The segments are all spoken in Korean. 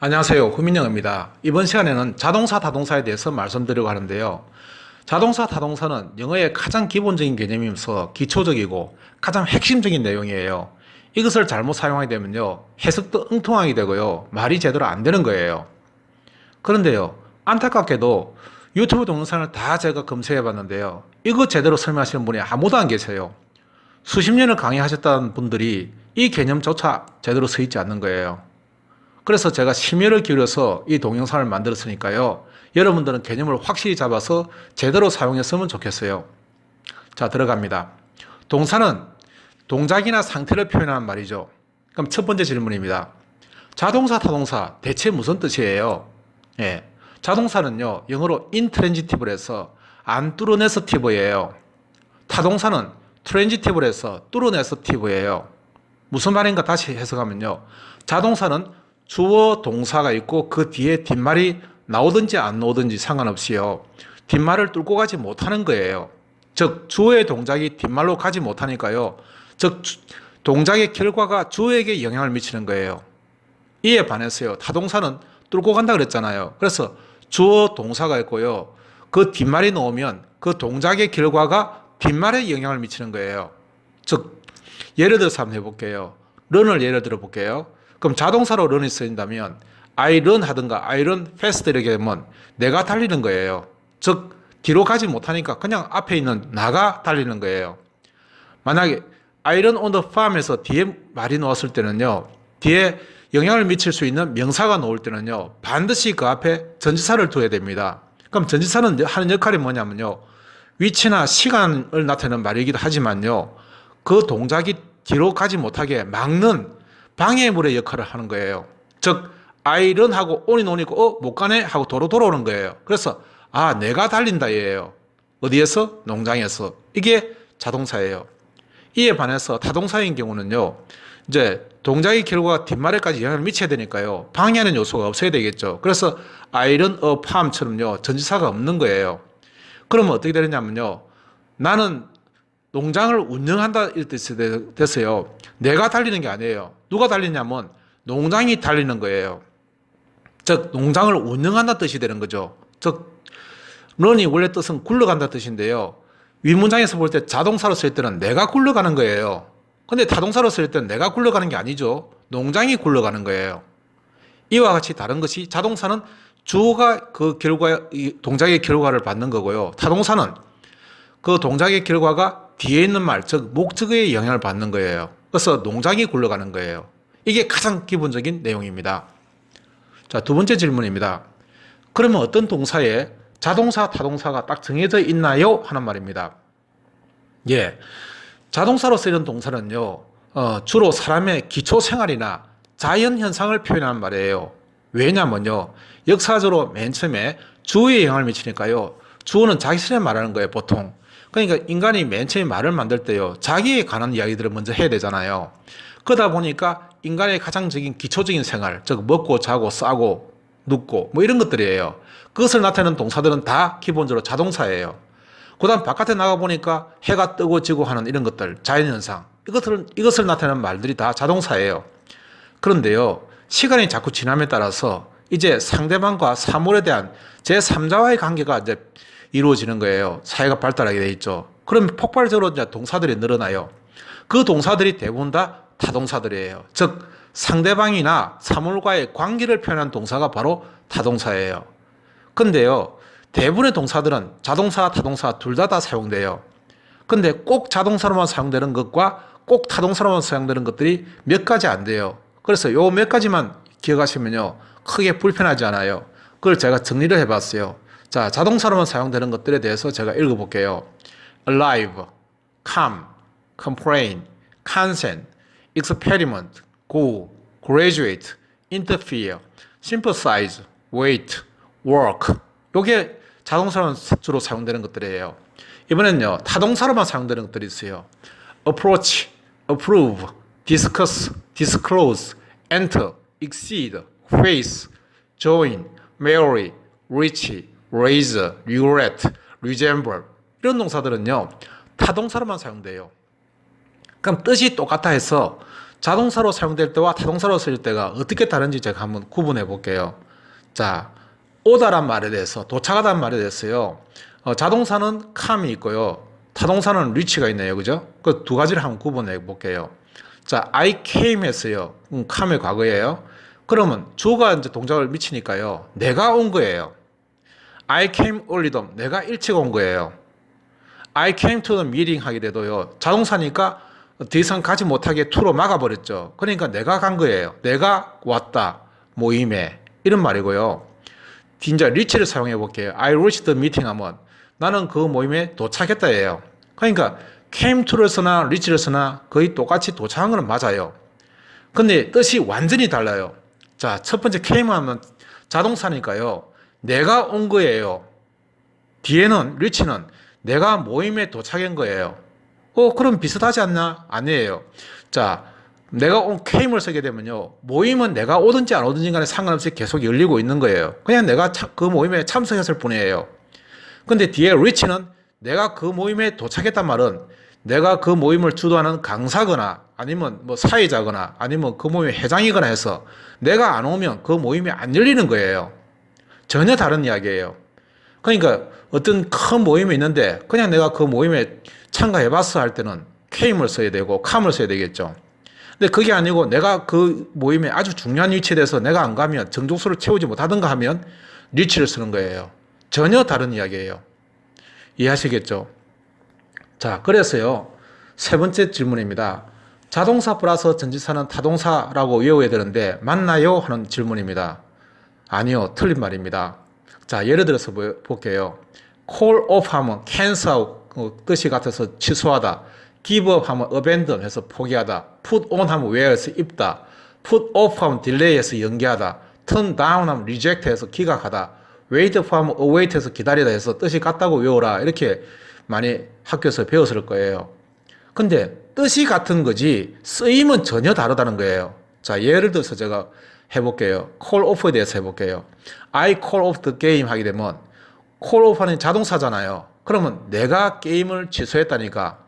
안녕하세요. 후민영입니다. 이번 시간에는 자동사, 다동사에 대해서 말씀드리려고 하는데요. 자동사, 다동사는 영어의 가장 기본적인 개념이면서 기초적이고 가장 핵심적인 내용이에요. 이것을 잘못 사용하게 되면요. 해석도 엉뚱하게 되고요. 말이 제대로 안 되는 거예요. 그런데요. 안타깝게도 유튜브 동영상을 다 제가 검색해 봤는데요. 이거 제대로 설명하시는 분이 아무도 안 계세요. 수십 년을 강의하셨다는 분들이 이 개념조차 제대로 서 있지 않는 거예요. 그래서 제가 심혈을 기울여서 이 동영상을 만들었으니까요. 여러분들은 개념을 확실히 잡아서 제대로 사용했으면 좋겠어요. 자, 들어갑니다. 동사는 동작이나 상태를 표현하는 말이죠. 그럼 첫 번째 질문입니다. 자동사, 타동사 대체 무슨 뜻이에요? 예. 자동사는요, 영어로 인트랜지티브에서 안 뚫어내서 티브예요. 타동사는 트랜지티브에서 뚫어내서 티브예요. 무슨 말인가 다시 해석하면요. 자동사는 주어 동사가 있고 그 뒤에 뒷말이 나오든지 안 나오든지 상관없이요. 뒷말을 뚫고 가지 못하는 거예요. 즉 주어의 동작이 뒷말로 가지 못하니까요. 즉 주- 동작의 결과가 주어에게 영향을 미치는 거예요. 이에 반해서요. 타동사는 뚫고 간다 그랬잖아요. 그래서 주어 동사가 있고요. 그 뒷말이 나오면 그 동작의 결과가 뒷말에 영향을 미치는 거예요. 즉 예를 들어서 한번 해볼게요. 런을 예를 들어 볼게요. 그럼 자동사로 런이 쓰인다면 I run 하든가 I run fast 이렇게 되면 내가 달리는 거예요. 즉 뒤로 가지 못하니까 그냥 앞에 있는 나가 달리는 거예요. 만약에 I run on the farm에서 뒤에 말이 나왔을 때는요. 뒤에 영향을 미칠 수 있는 명사가 나올 때는요. 반드시 그 앞에 전치사를 둬야 됩니다. 그럼 전치사는 하는 역할이 뭐냐면요. 위치나 시간을 나타내는 말이기도 하지만요. 그 동작이 뒤로 가지 못하게 막는 방해물의 역할을 하는 거예요. 즉, 아이런 하고 온이 노니까 어, 못 가네 하고 도로 돌아오는 거예요. 그래서 아, 내가 달린다 얘예요. 어디에서? 농장에서. 이게 자동사예요. 이에 반해서 타동사인 경우는요. 이제 동작의 결과가 뒷말에까지 영향을 미쳐야 되니까요. 방해하는 요소가 없어야 되겠죠. 그래서 아이런 어 팜처럼요. 전지사가 없는 거예요. 그러면 어떻게 되느냐면요. 나는 농장을 운영한다 때 됐어요. 내가 달리는 게 아니에요. 누가 달리냐면 농장이 달리는 거예요. 즉 농장을 운영한다 뜻이 되는 거죠. 즉 런이 원래 뜻은 굴러간다 뜻인데요. 윗문장에서 볼 때 자동사로 쓸 때는 내가 굴러가는 거예요. 근데 타동사로 쓸 때는 내가 굴러가는 게 아니죠. 농장이 굴러가는 거예요. 이와 같이 다른 것이 자동사는 주어가 그 결과, 이 동작의 결과를 받는 거고요. 타동사는 그 동작의 결과가 뒤에 있는 말, 즉, 목적에 영향을 받는 거예요. 그래서 농장이 굴러가는 거예요. 이게 가장 기본적인 내용입니다. 자, 두 번째 질문입니다. 그러면 어떤 동사에 자동사, 타동사가 딱 정해져 있나요? 하는 말입니다. 예. 자동사로 쓰이는 동사는요, 어, 주로 사람의 기초 생활이나 자연 현상을 표현하는 말이에요. 왜냐면요, 역사적으로 맨 처음에 주어에 영향을 미치니까요, 주어는 자기 스스로 말하는 거예요, 보통. 그러니까 인간이 맨 처음에 말을 만들 때요, 자기에 관한 이야기들을 먼저 해야 되잖아요. 그러다 보니까 인간의 가장적인 기초적인 생활, 즉, 먹고 자고 싸고 눕고 뭐 이런 것들이에요. 그것을 나타내는 동사들은 다 기본적으로 자동사예요. 그 다음 바깥에 나가보니까 해가 뜨고 지고 하는 이런 것들, 자연현상. 이것을, 이것을 나타내는 말들이 다 자동사예요. 그런데요, 시간이 자꾸 지남에 따라서 이제 상대방과 사물에 대한 제3자와의 관계가 이제 이루어지는 거예요. 사회가 발달하게 돼 있죠. 그럼 폭발적으로 이제 동사들이 늘어나요. 그 동사들이 대부분 다 타동사들이에요. 즉, 상대방이나 사물과의 관계를 표현한 동사가 바로 타동사예요. 근데요, 대부분의 동사들은 자동사, 타동사 둘 다다 사용돼요. 근데 꼭 자동사로만 사용되는 것과 꼭 타동사로만 사용되는 것들이 몇 가지 안 돼요. 그래서 요 몇 가지만 기억하시면요. 크게 불편하지 않아요. 그걸 제가 정리를 해봤어요. 자, 자동사로만 사용되는 것들에 대해서 제가 읽어볼게요. alive, come, complain, consent, experiment, go, graduate, interfere, sympathize, wait, work. 요게 자동사로만 주로 사용되는 것들이에요. 이번엔요, 타동사로만 사용되는 것들이 있어요. approach, approve, discuss, disclose, enter, exceed, face, join, marry, reach, raise, regret, resemble 이런 동사들은요 타동사로만 사용돼요. 그럼 뜻이 똑같아 해서 자동사로 사용될 때와 타동사로 쓸 때가 어떻게 다른지 제가 한번 구분해 볼게요. 자, 오다란 말에 대해서 도착하다는 말에 대해서요. 어, 자동사는 come이 있고요. 타동사는 reach가 있네요. 그죠? 그 두 가지를 한번 구분해 볼게요. 자, I came 했어요. 음, come의 과거예요. 그러면 주가 이제 동작을 미치니까요. 내가 온 거예요. I came early 내가 일찍 온 거예요. I came to the meeting 하게 돼도요. 자동사니까 더 이상 가지 못하게 to로 막아버렸죠. 그러니까 내가 간 거예요. 내가 왔다. 모임에. 이런 말이고요. 진짜 reach를 사용해 볼게요. I reached the meeting 하면 나는 그 모임에 도착했다예요. 그러니까 came to를 쓰나 reach를 쓰나 거의 똑같이 도착한 거는 맞아요. 근데 뜻이 완전히 달라요. 자, 첫 번째 came 하면 자동사니까요. 내가 온 거예요. 뒤에는 reach는 내가 모임에 도착한 거예요. 어, 그럼 비슷하지 않나? 아니에요. 자, 내가 온 came을 쓰게 되면요. 모임은 내가 오든지 안 오든지 간에 상관없이 계속 열리고 있는 거예요. 그냥 내가 참- 그 모임에 참석했을 뿐이에요. 근데 뒤에 reach는 내가 그 모임에 도착했단 말은 내가 그 모임을 주도하는 강사거나 아니면 뭐 사회자거나 아니면 그 모임의 회장이거나 해서 내가 안 오면 그 모임이 안 열리는 거예요. 전혀 다른 이야기예요. 그러니까 어떤 큰 모임이 있는데 그냥 내가 그 모임에 참가해봤어 할 때는 came을 써야 되고 come을 써야 되겠죠. 근데 그게 아니고 내가 그 모임에 아주 중요한 위치에 대해서 내가 안 가면 정족수를 채우지 못하든가 하면 reach를 쓰는 거예요. 전혀 다른 이야기예요. 이해하시겠죠? 자, 그래서요. 세 번째 질문입니다. 자동사 플러스 전치사는 타동사라고 외워야 되는데 맞나요? 하는 질문입니다. 아니요. 틀린 말입니다. 자, 예를 들어서 보- 볼게요. call off 하면 cancel 어, 뜻이 같아서 취소하다. give up 하면 abandon 해서 포기하다. put on 하면 wear해서 입다. put off 하면 delay 해서 연기하다. turn down 하면 reject 해서 기각하다. wait for 하면 await 해서 기다리다 해서 뜻이 같다고 외워라. 이렇게 많이 학교에서 배웠을 거예요. 근데 뜻이 같은 거지 쓰임은 전혀 다르다는 거예요. 자, 예를 들어서 제가 해볼게요. call off에 대해서 해볼게요. I call off the game 하게 되면 call off 하는 자동사잖아요. 그러면 내가 게임을 취소했다니까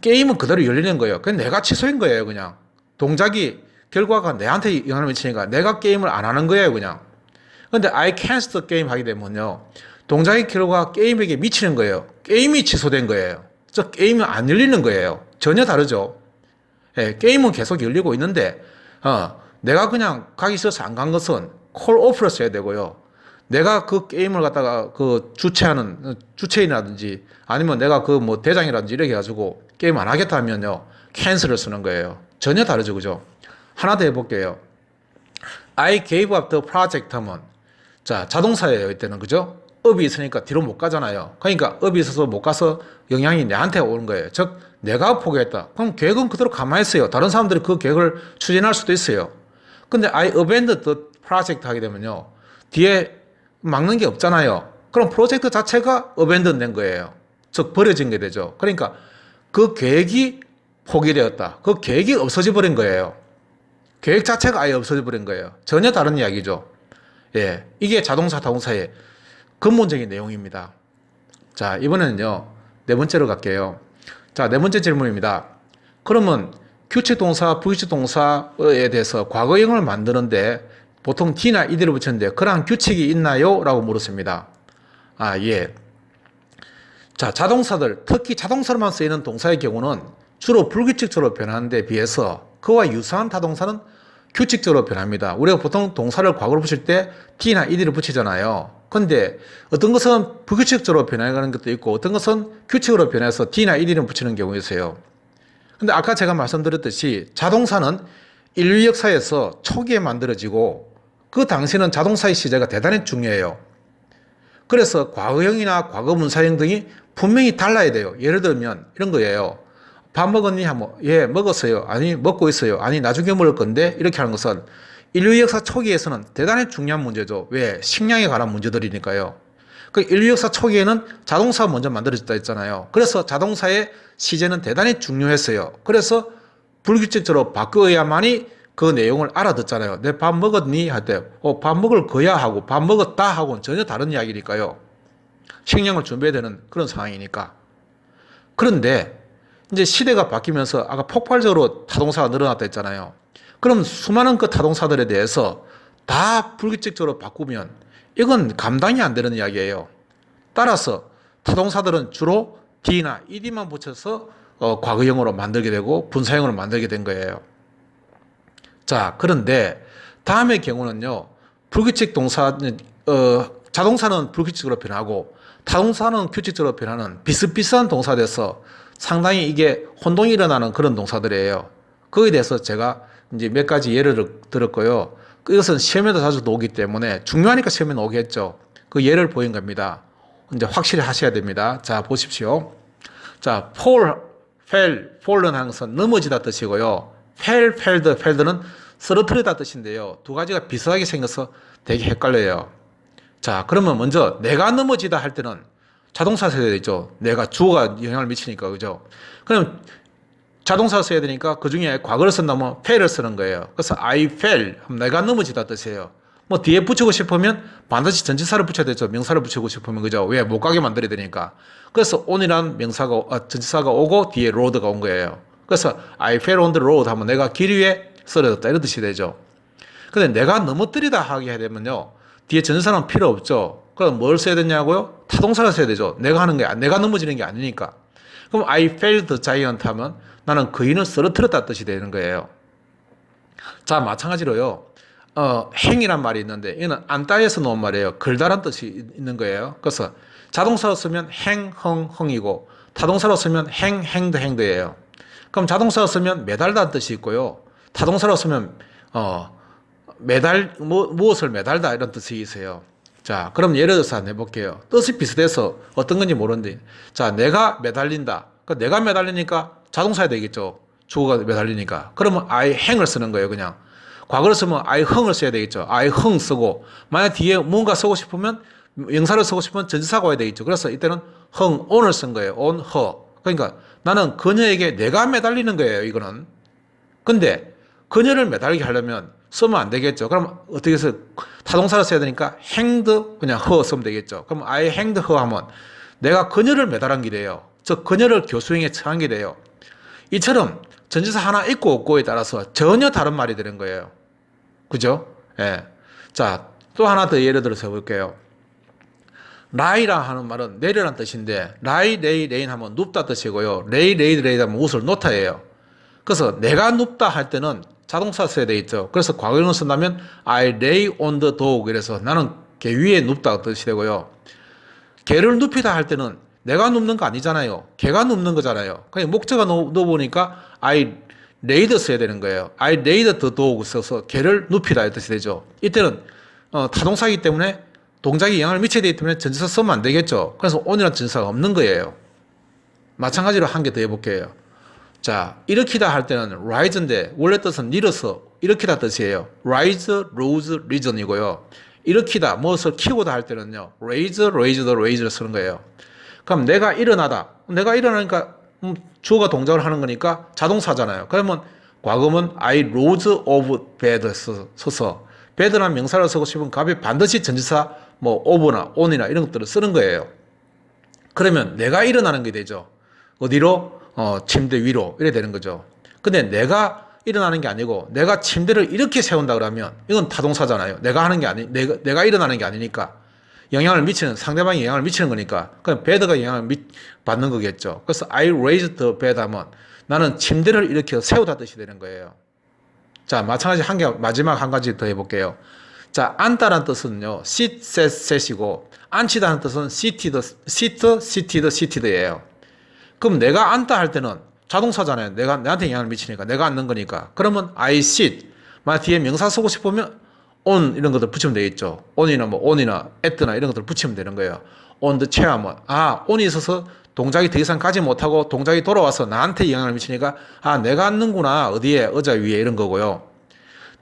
게임은 그대로 열리는 거예요. 그냥 내가 취소한 거예요, 그냥. 동작이 결과가 내한테 영향을 미치니까 내가 게임을 안 하는 거예요, 그냥. 근데 I cancel the game 하게 되면요. 동작의 결과가 게임에게 미치는 거예요. 게임이 취소된 거예요. 저 게임은 안 열리는 거예요. 전혀 다르죠. 예, 게임은 계속 열리고 있는데, 어, 내가 그냥 가기 싫어서 안 간 것은 콜 오프를 써야 되고요. 내가 그 게임을 갖다가 그 주최하는 어, 주체인이라든지 아니면 내가 그 뭐 대장이라든지 이렇게 해가지고 게임 안 하겠다 하면요. 캔슬을 쓰는 거예요. 전혀 다르죠. 그죠? 하나 더 해볼게요. I gave up the project 하면 자, 자동사예요. 이때는 그죠? 업이 있으니까 뒤로 못 가잖아요. 그러니까 업이 있어서 못 가서 영향이 내한테 오는 거예요. 즉, 내가 포기했다. 그럼 계획은 그대로 가만히 있어요. 다른 사람들이 그 계획을 추진할 수도 있어요. 근데 I abandoned the project 하게 되면요. 뒤에 막는 게 없잖아요. 그럼 프로젝트 자체가 abandon 된 거예요. 즉, 버려진 게 되죠. 그러니까 그 계획이 포기되었다. 그 계획이 없어져 버린 거예요. 계획 자체가 아예 없어져 버린 거예요. 전혀 다른 이야기죠. 예. 이게 자동사, 타동사의 근본적인 내용입니다. 자, 이번에는요, 네 번째로 갈게요. 자, 네 번째 질문입니다. 그러면 규칙 동사, 부규칙 동사에 대해서 과거형을 만드는데 보통 D나 ED를 붙였는데 그러한 규칙이 있나요? 라고 물었습니다. 아, 예. 자, 자동사들, 특히 자동사로만 쓰이는 동사의 경우는 주로 불규칙적으로 변하는 데 비해서 그와 유사한 타동사는 규칙적으로 변합니다. 우리가 보통 동사를 과거로 붙일 때 T나 ED를 붙이잖아요. 근데 어떤 것은 불규칙적으로 변해가는 것도 있고 어떤 것은 규칙으로 변해서 T나 ED를 붙이는 경우 있어요. 근데 아까 제가 말씀드렸듯이 자동사는 인류 역사에서 초기에 만들어지고 그 당시에는 자동사의 시제가 대단히 중요해요. 그래서 과거형이나 과거 문사형 등이 분명히 달라야 돼요. 예를 들면 이런 거예요. 밥 먹었니? 하면 예 먹었어요. 아니 먹고 있어요. 아니 나중에 먹을 건데 이렇게 하는 것은 인류 역사 초기에서는 대단히 중요한 문제죠. 왜? 식량에 관한 문제들이니까요. 그 인류 역사 초기에는 자동사가 먼저 만들어졌다 했잖아요. 그래서 자동사의 시제는 대단히 중요했어요. 그래서 불규칙적으로 바꿔야만이 그 내용을 알아듣잖아요. 내 밥 먹었니? 할 때, 어, 밥 먹을 거야 하고 밥 먹었다 하고는 전혀 다른 이야기니까요. 식량을 준비해야 되는 그런 상황이니까. 그런데 이제 시대가 바뀌면서 아까 폭발적으로 타동사가 늘어났다 했잖아요. 그럼 수많은 그 타동사들에 대해서 다 불규칙적으로 바꾸면 이건 감당이 안 되는 이야기예요. 따라서 타동사들은 주로 d나 ed만 붙여서 어, 과거형으로 만들게 되고 분사형으로 만들게 된 거예요. 자, 그런데 다음의 경우는요. 불규칙 동사 어, 자동사는 불규칙으로 변하고 타동사는 규칙적으로 변하는 비슷비슷한 동사 돼서 상당히 이게 혼동이 일어나는 그런 동사들이에요. 거기에 대해서 제가 이제 몇 가지 예를 들었고요. 이것은 시험에도 자주 나오기 때문에 중요하니까 시험에 나오겠죠. 그 예를 보인 겁니다. 이제 확실히 하셔야 됩니다. 자, 보십시오. 자, fall, fell, fallen 것은 넘어지다 뜻이고요. fell, felled, felled는 쓰러뜨리다 뜻인데요. 두 가지가 비슷하게 생겨서 되게 헷갈려요. 자, 그러면 먼저 내가 넘어지다 할 때는 자동사 써야 되죠. 내가 주어가 영향을 미치니까, 그죠? 그럼 자동사 써야 되니까 그 중에 과거를 쓴다면 fell을 쓰는 거예요. 그래서 I fell, 내가 넘어지다 뜻이에요. 뭐 뒤에 붙이고 싶으면 반드시 전치사를 붙여야 되죠. 명사를 붙이고 싶으면 그죠? 왜? 못 가게 만들어야 되니까. 그래서 on이라는 명사가, 어, 전치사가 오고 뒤에 road가 온 거예요. 그래서 I fell on the road 하면 내가 길 위에 쓰러졌다 이런 뜻이 되죠. 근데 내가 넘어뜨리다 하게 되면요. 뒤에 전사는 필요 없죠. 그럼 뭘 써야 되냐고요? 타동사를 써야 되죠. 내가 하는 게, 내가 넘어지는 게 아니니까. 그럼 I the giant 하면 나는 그인을 쓰러뜨렸다 뜻이 되는 거예요. 자, 마찬가지로요. 어, 행이란 말이 있는데, 이는 안따에서 놓은 말이에요. 글다란 뜻이 있는 거예요. 그래서 자동사로 쓰면 행, 흥, 흥이고, 타동사로 쓰면 행, 행드, 행드예요. 그럼 자동사로 쓰면 매달다는 뜻이 있고요. 타동사로 쓰면, 어, 매달, 뭐, 무엇을 매달다 이런 뜻이 있어요. 자, 그럼 예를 들어서 한번 해볼게요. 뜻이 비슷해서 어떤 건지 모르는데. 자, 내가 매달린다. 그 내가 매달리니까 자동사야 되겠죠. 주어가 매달리니까. 그러면 I 행을 쓰는 거예요, 그냥. 과거를 쓰면 I 흥을 써야 되겠죠. I 흥 쓰고, 만약 뒤에 뭔가 쓰고 싶으면, 영사를 쓰고 싶으면 전치사가 와야 되겠죠. 그래서 이때는 흥, on을 쓴 거예요. on, her. 그러니까 나는 그녀에게 내가 매달리는 거예요, 이거는. 근데 그녀를 매달리게 하려면 쓰면 안 되겠죠. 그럼 어떻게 해서 타동사를 써야 되니까 행드 그냥 허 쓰면 되겠죠. 그럼 I 행드 허 하면 내가 그녀를 매달한 게 돼요. 즉 그녀를 교수형에 처한 게 돼요. 이처럼 전지사 하나 있고 없고에 따라서 전혀 다른 말이 되는 거예요. 그죠? 예. 자, 또 하나 더 예를 들어서 해볼게요. 라이라 하는 말은 내려란 뜻인데, 라이, 레이, 레인 하면 눕다 뜻이고요. 레이, 레이, 레이 하면 옷을 놓다예요. 그래서 내가 눕다 할 때는 자동사 써야 되겠죠. 그래서 과거형을 쓴다면 I lay on the dog. 그래서 나는 개 위에 눕다 뜻이 되고요. 개를 눕히다 할 때는 내가 눕는 거 아니잖아요. 개가 눕는 거잖아요. 그냥 목적어 넣어보니까 I laid 써야 되는 거예요. I laid the dog 써서 개를 눕히다 이 뜻이 되죠. 이때는 어, 타동사이기 때문에 동작이 영향을 미쳐야 되기 때문에 전치사 쓰면 안 되겠죠. 그래서 on이라는 전치사가 없는 거예요. 마찬가지로 한 개 더 해볼게요. 자, 일으키다 할 때는 rise인데 원래 뜻은 일어서 일으키다 뜻이에요. rise, rose, reason이고요. 일으키다, 무엇을 키우다 할 때는요. raise, raised, raise를 쓰는 거예요. 그럼 내가 일어나다. 내가 일어나니까 음, 주어가 동작을 하는 거니까 자동사잖아요. 그러면 과거문 I rose of bed 써서 bed라는 명사를 쓰고 싶으면 갑이 반드시 전치사 뭐 of나 on이나 이런 것들을 쓰는 거예요. 그러면 내가 일어나는 게 되죠. 어디로? 어, 침대 위로 이래 되는 거죠. 근데 내가 일어나는 게 아니고 내가 침대를 이렇게 세운다 그러면 이건 타동사잖아요. 내가 하는 게 아니 내가 내가 일어나는 게 아니니까 영향을 미치는 상대방이 영향을 미치는 거니까 그럼 베드가 영향을 미, 받는 거겠죠. 그래서 I raised the bed 하면 나는 침대를 이렇게 세우다 뜻이 되는 거예요. 자, 마찬가지 한 개 마지막 한 가지 더 해볼게요. 자, 앉다라는 뜻은요, sit, set, set이고 앉히다는 뜻은 seated, sit, seated, seated예요. 그럼 내가 앉다 할 때는 자동사잖아요. 내가 내한테 영향을 미치니까 내가 앉는 거니까. 그러면 I sit. 만약 뒤에 명사 쓰고 싶으면 on 이런 것들 붙이면 되겠죠. on이나 뭐 on이나 at나 이런 것들 붙이면 되는 거예요. on the chair 하면 아 on이 있어서 동작이 더 이상 가지 못하고 동작이 돌아와서 나한테 영향을 미치니까 아 내가 앉는구나 어디에 의자 위에 이런 거고요.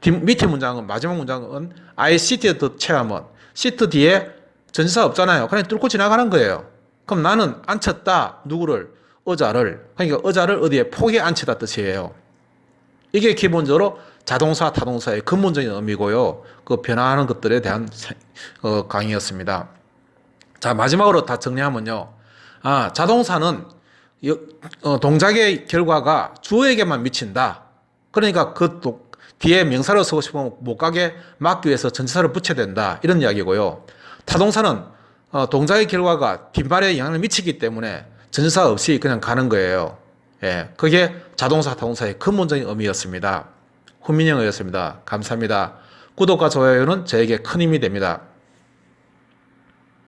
뒤, 밑에 문장은 마지막 문장은 I sit at the chair 하면 sit 뒤에 전치사 없잖아요. 그냥 뚫고 지나가는 거예요. 그럼 나는 앉혔다 누구를 의자를 그러니까 의자를 어디에 폭에 앉히다 뜻이에요. 이게 기본적으로 자동사, 타동사의 근본적인 의미고요. 그 변화하는 것들에 대한 어, 강의였습니다. 자 마지막으로 다 정리하면요. 아 자동사는 여- 어, 동작의 결과가 주어에게만 미친다. 그러니까 그 도- 뒤에 명사를 쓰고 싶으면 못 가게 막기 위해서 전치사를 붙여야 된다. 이런 이야기고요. 타동사는 어, 동작의 결과가 뒷말에 영향을 미치기 때문에 전치사 없이 그냥 가는 거예요. 예, 그게 자동사 타동사의 근본적인 의미였습니다. 훈민영이었습니다. 감사합니다. 구독과 좋아요는 저에게 큰 힘이 됩니다.